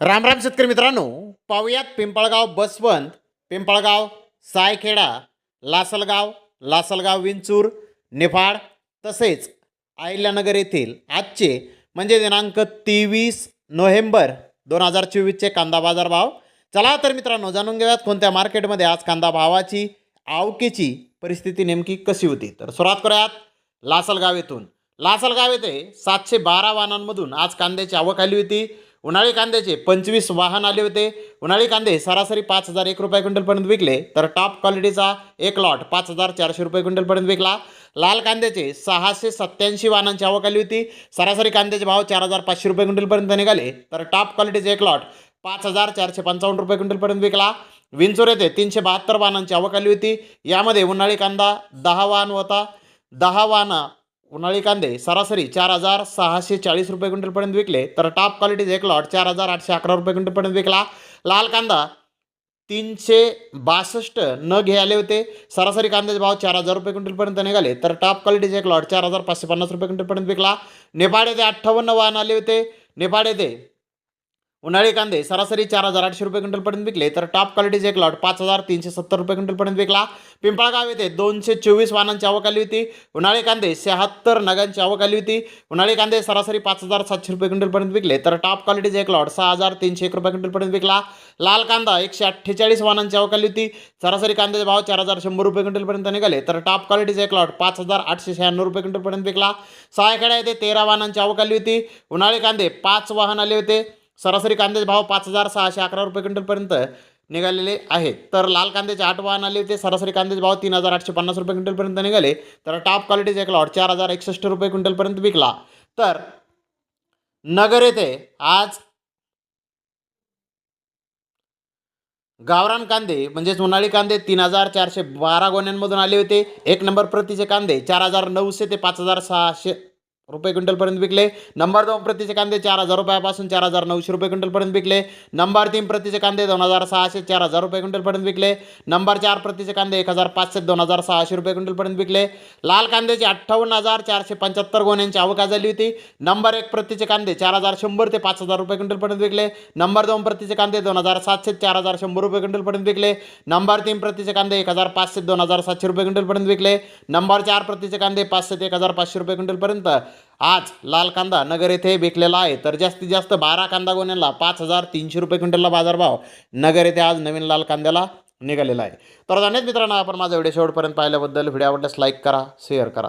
राम राम शेतकरी मित्रांनो. पाहुयात पिंपळगाव बसवंत पिंपळगाव सायखेडा लासलगाव लासलगाव विंचूर निफाड तसेच आहिल्यानगर येथील आजचे म्हणजे दिनांक तेवीस नोव्हेंबर दोन हजार चोवीसचे कांदा बाजार भाव चला तर मित्रांनो जाणून घेऊयात कोणत्या मार्केटमध्ये आज कांदा भावाची आवकेची परिस्थिती नेमकी कशी होती? तर सुरुवात करूयात लासलगाव येथून. लासलगाव येथे सातशे बारा वाहनांमधून आज कांद्याची आवक आली होती. उन्हाळी कांद्याचे पंचवीस वाहन आले होते. उन्हाळी कांदे सरासरी पाच हजार एक रुपये क्विंटलपर्यंत विकले. तर टॉप क्वालिटीचा एक लॉट पाच हजार चारशे रुपये क्विंटलपर्यंत विकला. लाल कांद्याचे सहाशे सत्याऐंशी वाहनांची आवक आली होती. सरासरी कांद्याचे भाव चार हजार पाचशे रुपये क्विंटलपर्यंत निघाले. तर टॉप क्वालिटीचे एक लॉट पाच हजार चारशे पंचावन्न रुपये क्विंटलपर्यंत विकला. विंचोर येथे तीनशे बहात्तर वाहनांची आवक आली होती. यामध्ये उन्हाळी कांदा दहा वाहन होता. दहा वाहनं उन्हाळी कांदे सरासरी चार हजार सहाशे चाळीस रुपये क्विंटलपर्यंत विकले. तर टॉप क्वालिटीज एक लॉट चार हजार आठशे अकरा रुपये क्विंटलपर्यंत विकला. लाल कांदा तीनशे बासष्ट न घे आले होते. सरासरी कांद्याचे भाव चार हजार रुपये क्विंटलपर्यंत निघाले. तर टॉप क्वालिटीचे एक लॉट चार हजार पाचशे पन्नास रुपये क्विंटलपर्यंत विकला. नेपाळ येथे अठ्ठावन्न वाहन आले होते. नेपाळ येथे उन्हाळी कांदे सरासरी चार हजार आठशे रुपये क्विंटलपर्यंत विकले. तर टॉप क्वालिटीचे एक लॉट पाच हजार तीनशे सत्तर रुपये क्विंटलपर्यंत विकला. पिंपळगाव येथे दोनशे चोवीस वाहनांची आवक आली होती. उन्हाळी कांदे शहात्तर नगांची आवक आली होती. उन्हाळी कांदे सरासरी पाच हजार सातशे रुपये क्विंटलपर्यंत विकले. तर टॉप क्वालिटीचे एक लॉट सहा हजार तीनशे एक रुपये क्विंटलपर्यंत विकला. लाल कांदा एकशे अठ्ठेचाळीस वाहनांची आवक आली होती. सरासरी कांद्याचे भाव चार हजार शंभर रुपये क्विंटलपर्यंत निघाले. तर टॉप क्वालिटीचे एक लॉट पाच हजार आठशे शहाण्णव रुपये क्विंटलपर्यंत विकला. सहायखेडा येथे तेरा वाहनांची आवक आली होती. उन्हाळी कांदे पाच वाहन आले होते. सरासरी कांद्याचे भाव पाच हजार सहाशे अकरा रुपये क्विंटलपर्यंत निघालेले आहेत. तर लाल कांद्याचे आठ वाहन आले होते सरासरी कांद्याचे भाव तीन हजार आठशे पन्नास रुपये क्विंटलपर्यंत निघाले. तर टॉप क्वालिटीचे एक लॉट चार हजार एकसष्ट रुपये क्विंटलपर्यंत विकला. तर नगर येथे आज गावरान कांदे म्हणजेच उन्हाळी कांदे तीन हजार चारशे बारा गोण्यांमधून आले होते. एक नंबर प्रतीचे कांदे चार हजार नऊशे ते पाच हजार सहाशे रुपये क्विंटलपर्यंत विकले. नंबर दोन प्रतीचे कांदे चार हजार रुपयापासून चार हजार नऊशे रुपये क्विंटलपर्यंत विकले. नंबर तीन प्रतीचे कांदे दोन हजार सहाशे चार हजार रुपये क्विंटलपर्यंत विकले. नंबर चार प्रतीचे कांदे एक हजार पाचशे दोन हजार सहाशे रुपये क्विंटलपर्यंत विकले. लाल कांद्याचे अठ्ठावन्न हजार चारशे पंच्याहत्तर गोण्यांची आवक झाली होती. नंबर एक प्रतीचे कांदे चार हजार शंभर ते पाच हजार रुपये क्विंटलपर्यंत विकले. नंबर दोन प्रतीचे कांदे दोन हजार सातशे चार हजार शंभर रुपये क्विंटलपर्यंत विकले. नंबर तीन प्रतीचे कांदे एक हजार पाचशे दोन हजार सातशे रुपये क्विंटलपर्यंत विकले. नंबर चार प्रतीचे कांदे पाचशे ते एक हजार पाचशे रुपये क्विंटलपर्यंत. आज लाल कांदा नगर येथे विकलेला आहे. तर जास्तीत जास्त बारा कांदा गोण्यांना पाच हजार तीनशे रुपये क्विंटलला बाजारभाव नगर येथे आज नवीन लाल कांद्याला निघालेला आहे. तर अनेक मित्रांनो आपण माझा व्हिडिओ शेवटपर्यंत पाहिल्याबद्दल व्हिडिओ आवडल्यास लाईक करा शेअर करा.